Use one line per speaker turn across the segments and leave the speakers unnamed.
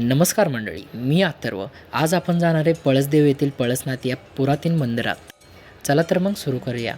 नमस्कार मंडळी मी अथर्व. आज आपण जाणार आहे पळसदेव येथील पळसनाथ या पुरातन मंदिरात. चला तर मग सुरू करूया.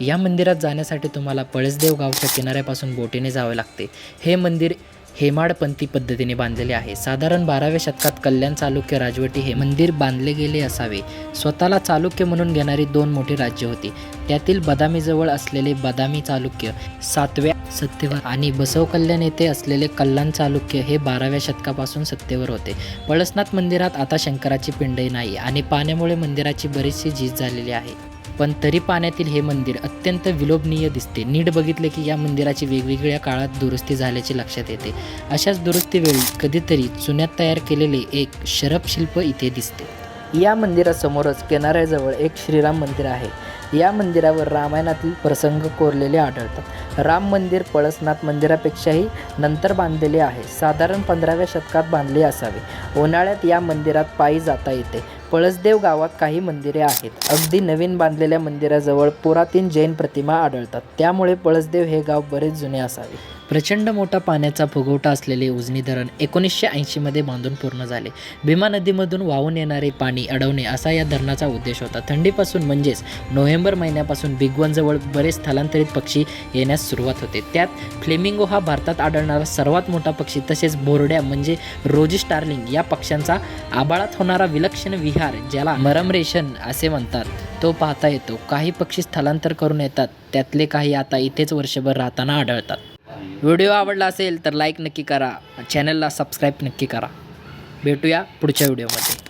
या मंदिरात जाण्यासाठी तुम्हाला पळसदेव गावच्या किनाऱ्यापासून बोटीने जावे लागते. हे मंदिर हेमाडपंथी पद्धतीने बांधलेले आहे. साधारण बाराव्या शतकात कल्याण चालुक्य राजवटी हे मंदिर बांधले गेले असावे. स्वतःला चालुक्य म्हणून घेणारी दोन मोठी राज्य होती. त्यातील बदामीजवळ असलेले बदामी चालुक्य सातव्या सत्तेवर आणि बसव कल्याण येथे असलेले कल्याण चालुक्य हे बाराव्या शतकापासून सत्तेवर होते. पळसनाथ मंदिरात आता शंकराची पिंडही नाही आणि पाण्यामुळे मंदिराची बरीचशी झीज झालेली आहे. पण तरी पाण्यातील हे मंदिर अत्यंत विलोभनीय दिसते. नीट बघितले की या मंदिराची वेगवेगळ्या काळात दुरुस्ती झाल्याचे लक्षात येते. अशाच दुरुस्तीवेळी कधीतरी चुन्यात तयार केलेले एक शरपशिल्प इथे दिसते. या मंदिरासमोरच किनाऱ्याजवळ एक श्रीराम मंदिर आहे. या मंदिरावर रामायणातील प्रसंग कोरलेले आढळतात. राम मंदिर पळसनाथ मंदिरापेक्षाही नंतर बांधलेले आहे. साधारण पंधराव्या शतकात बांधले असावे. उन्हाळ्यात या मंदिरात पायी जाता येते. पळसदेव गावात काही मंदिरे आहेत. अगदी नवीन बांधलेल्या मंदिराजवळ पुरातन जैन प्रतिमा आढळतात. त्यामुळे पळसदेव हे गाव बरेच जुने असावे. प्रचंड मोठा पाण्याचा फुगवटा असलेले उजनी धरण एकोणीसशे ऐंशीमध्ये बांधून पूर्ण झाले. भीमा नदीमधून वाहून येणारे पाणी अडवणे असा या धरणाचा उद्देश होता. थंडीपासून म्हणजेच नोव्हेंबर महिन्यापासून बिगवनजवळ बरेच स्थलांतरित पक्षी येण्यास सुरुवात होते. त्यात फ्लेमिंगो हा भारतात आढळणारा सर्वात मोठा पक्षी तसेच बोरड्या म्हणजे रोजी स्टार्लिंग या पक्ष्यांचा आबाळात होणारा विलक्षण विहार ज्याला मरमरेशन असे म्हणतात. तो पाहता येतो. काही पक्षी स्थलांतर करून येतात. त्यातले काही आता इथेच वर्षभर राहताना आढळतात. व्हिडिओ आवडला असेल तर लाईक नक्की करा. चॅनलला सबस्क्राईब नक्की करा. भेटूया पुढच्या व्हिडिओमध्ये.